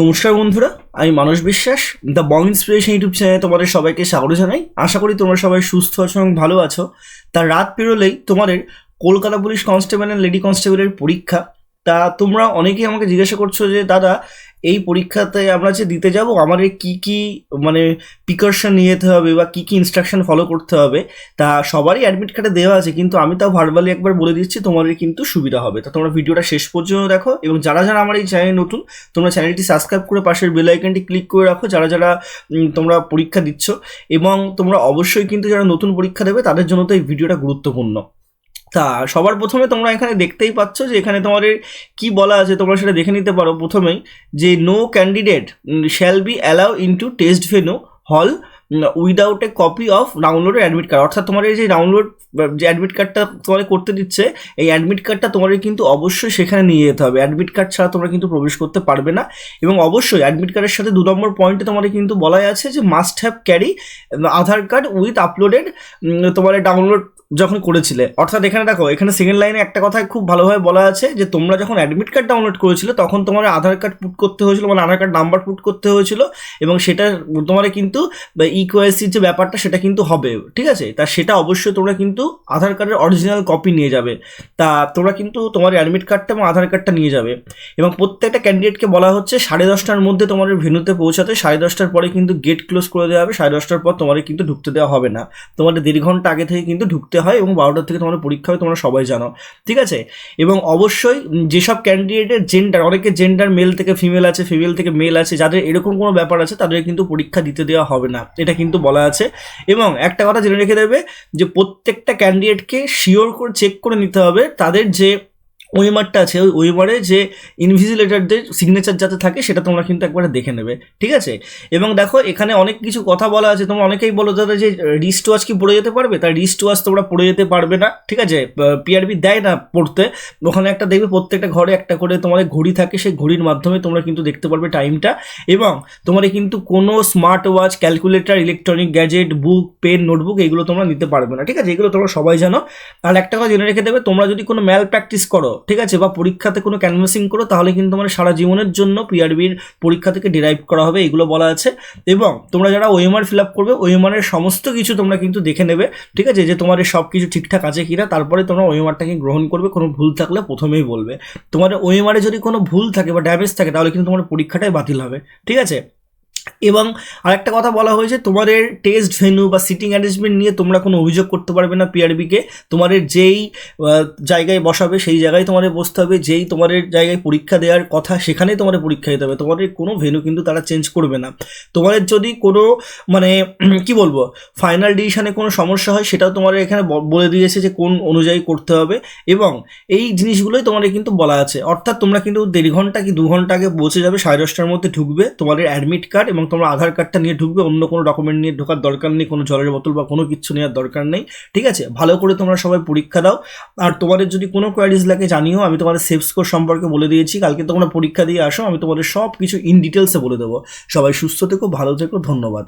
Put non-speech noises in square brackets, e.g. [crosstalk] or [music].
নমস্কার বন্ধুরা, আমি মানস বিশ্বাস দ্য বং ইন্সপিরেশন ইউটিউব চ্যানেলে তোমাদের সবাইকে স্বাগত জানাই। আশা করি তোমরা সবাই সুস্থ আছো এবং ভালো আছো। তার রাত পেরোলেই তোমাদের Kolkata police constable and lady কনস্টেবলের পরীক্ষা। তা তোমরা অনেকেই আমাকে জিজ্ঞাসা করছ যে, দাদা এই পরীক্ষাতে আমরা যে দিতে যাব আমাদের কি কি মানে প্রিকশন নিয়ে যেতে হবে বা কি কি ইনস্ট্রাকশন ফলো করতে হবে, তা সবারই অ্যাডমিট কার্ডে দেওয়া আছে, কিন্তু আমি তাও ভার্বালি একবার বলে দিচ্ছি, তোমাদের কিন্তু সুবিধা হবে। তা তোমরা ভিডিওটা শেষ পর্যন্ত দেখো এবং যারা যারা আমার এই চ্যানেল নতুন, তোমরা চ্যানেলটি সাবস্ক্রাইব করে পাশের বেল আইকনটি ক্লিক করে রাখো, যারা যারা তোমরা পরীক্ষা দিচ্ছ এবং তোমরা অবশ্যই কিন্তু যারা নতুন পরীক্ষা দেবে, তাদের জন্য তো এই ভিডিওটা গুরুত্বপূর্ণ। তা, সবার প্রথমে তোমরা এখানে দেখতেই পাচ্ছ যে এখানে তোমাদের কি বলা আছে, তোমরা সেটা দেখে নিতে পারো প্রথমেই যে no candidate shall be allow into test venue hall without a copy of download admit card অর্থাৎ তোমার এই যে ডাউনলোড যে অ্যাডমিট কার্ডটা তোমাদের করতে দিচ্ছে, এই অ্যাডমিট কার্ডটা তোমাদের কিন্তু অবশ্যই সেখানে নিয়ে যেতে হবে। অ্যাডমিট কার্ড ছাড়া তোমরা কিন্তু প্রবেশ করতে পারবে না। এবং অবশ্যই অ্যাডমিট কার্ডের সাথে দু নম্বর পয়েন্টে তোমাদের কিন্তু বলাই আছে যে must have carry Aadhaar card with uploaded তোমার ডাউনলোড যখন করেছিলে। অর্থাৎ এখানে দেখো, এখানে সেকেন্ড লাইনে একটা কথা খুব ভালোভাবে বলা আছে যে, তোমরা যখন অ্যাডমিট কার্ড ডাউনলোড করেছিলে, তখন তোমার আধার কার্ড পুট করতে হয়েছিল মানে আধার কার্ড নাম্বার পুট করতে হয়েছিল এবং সেটা তোমার কিন্তু ইকোয়াইসির যে ব্যাপারটা, সেটা কিন্তু হবে, ঠিক আছে? তা সেটা অবশ্যই তোমরা কিন্তু আধার কার্ডের অরিজিনাল কপি নিয়ে যাবে। তা তোমরা কিন্তু তোমার অ্যাডমিট কার্ডটা এবং আধার কার্ডটা নিয়ে যাবে। এবং প্রত্যেকটা ক্যান্ডিডেটকে বলা হচ্ছে, সাড়ে দশটার মধ্যে তোমার ভেনুতে পৌঁছাতে, সাড়ে দশটার পরে কিন্তু গেট ক্লোজ করে দেওয়া হবে, সাড়ে দশটার পর তোমাদের কিন্তু ঢুকতে দেওয়া হবে না। তোমাদের দেড় ঘণ্টা আগে থেকে কিন্তু ঢুকতে হয় এবং বারোটার থেকে তোমাদের পরীক্ষা হয়, তোমরা সবাই জানো। ঠিক আছে? এবং অবশ্যই যেসব ক্যান্ডিডেটের জেন্ডার অনেকে জেন্ডার মেল থেকে ফিমেল আছে ফিমেল থেকে মেল আছে, যাদের এরকম কোনো ব্যাপার আছে, তাদের কিন্তু পরীক্ষা দিতে দেওয়া হবে না। এটা কিন্তু বলা আছে। এবং একটা কথা জেনে রেখে দেবে যে প্রত্যেকটা ক্যান্ডিডেটকে শিওর করে চেক করে নিতে হবে তাদের যে ওয়েমারটা আছে ওই ওয়েমারে যে ইনভিজিলেটারদের সিগনেচার যাতে থাকে সেটা তোমরা কিন্তু একবারে দেখে নেবে, ঠিক আছে? এবং দেখো এখানে অনেক কিছু কথা বলা আছে, তোমরা অনেকেই বলো দাদা যে রিস্ট ওয়াচ কি পড়ে যেতে পারবে? তার রিস্ট ওয়াচ তোমরা পড়ে যেতে পারবে না, ঠিক আছে? পিআরবি দেয় না পড়তে। ওখানে একটা দেখবে প্রত্যেকটা ঘরে একটা করে তোমাদের ঘড়ি থাকে, সেই ঘড়ির মাধ্যমে তোমরা কিন্তু দেখতে পারবে টাইমটা এবং তোমার কিন্তু কোনো smart watch calculator electronic gadget book pen notebook এগুলো তোমরা নিতে পারবে না, ঠিক আছে? এগুলো তোমরা সবাই জানো। আর একটা কথা জেনে রেখে দেবে, তোমরা যদি কোনো ম্যাল প্র্যাকটিস করো ঠিক আছে? বা পরীক্ষাতে কোনো ক্যানভাসিং করো, তাহলে কিন্তু তোমার সারা জীবনের জন্য পিআরবির পরীক্ষা থেকে ডিরাইভ করা হবে, এগুলো বলা আছে। এবং তোমরা যারা ওএমআর ফিল আপ করবে ওএমআরের সমস্ত কিছু তোমরা কিন্তু দেখে নেবে, ঠিক আছে? যে তোমার সব কিছু ঠিকঠাক আছে কিনা, তারপরে তোমরা ওএমআরটাকে গ্রহণ করবে, কোনো ভুল থাকলে প্রথমেই বলবে। তোমাদের ওএমআরে যদি কোনো ভুল থাকে বা ড্যামেজ থাকে, তাহলে কিন্তু তোমার পরীক্ষাটাই বাতিল হবে, ঠিক আছে? এবং আরেকটা কথা বলা হয়েছে, তোমাদের টেস্ট ভেন্যু বা সিটিং অ্যারেঞ্জমেন্ট নিয়ে তোমরা কোনো অভিযোগ করতে পারবে না পিআরবিকে তোমাদের যেই জায়গায় বসাবে সেই জায়গায় তোমাদের বসতে হবে, যেই তোমাদের জায়গায় পরীক্ষা দেওয়ার কথা সেখানেই তোমাদের পরীক্ষা দিতে হবে। তোমাদের কোনো ভেন্যু কিন্তু তারা চেঞ্জ করবে না। তোমাদের যদি কোনো মানে [clears throat] কি বলব ফাইনাল ডিসিশনে কোনো সমস্যা হয়, সেটাও তোমাদের এখানে বলে দিয়েছে যে কোন অনুযায়ী করতে হবে এবং এই জিনিসগুলোই তোমাদের কিন্তু বলা আছে। অর্থাৎ তোমরা কিন্তু দেড় ঘণ্টা কি দু ঘণ্টা আগে পৌঁছে যাবে, সাড়ে দশটার মধ্যে ঢুকবে, তোমাদের অ্যাডমিট কার্ড এবং তোমরা আধার কার্ডটা নিয়ে ঢুকবে, অন্য কোনো ডকুমেন্ট নিয়ে ঢোকার দরকার নেই, কোনো জলের বোতল বা কোনো কিছু নেওয়ার দরকার নেই, ঠিক আছে? ভালো করে তোমরা সবাই পরীক্ষা দাও। আর তোমাদের যদি কোনো কোয়ারিজ লাগে জানিও, আমি তোমাদের সেফ স্কোর সম্পর্কে বলে দিয়েছি, কালকে তোমরা পরীক্ষা দিয়ে আসো, আমি তোমাদের সব কিছু ইন ডিটেলসে বলে দেবো। সবাই সুস্থ থেকো, ভালো থেকো, ধন্যবাদ।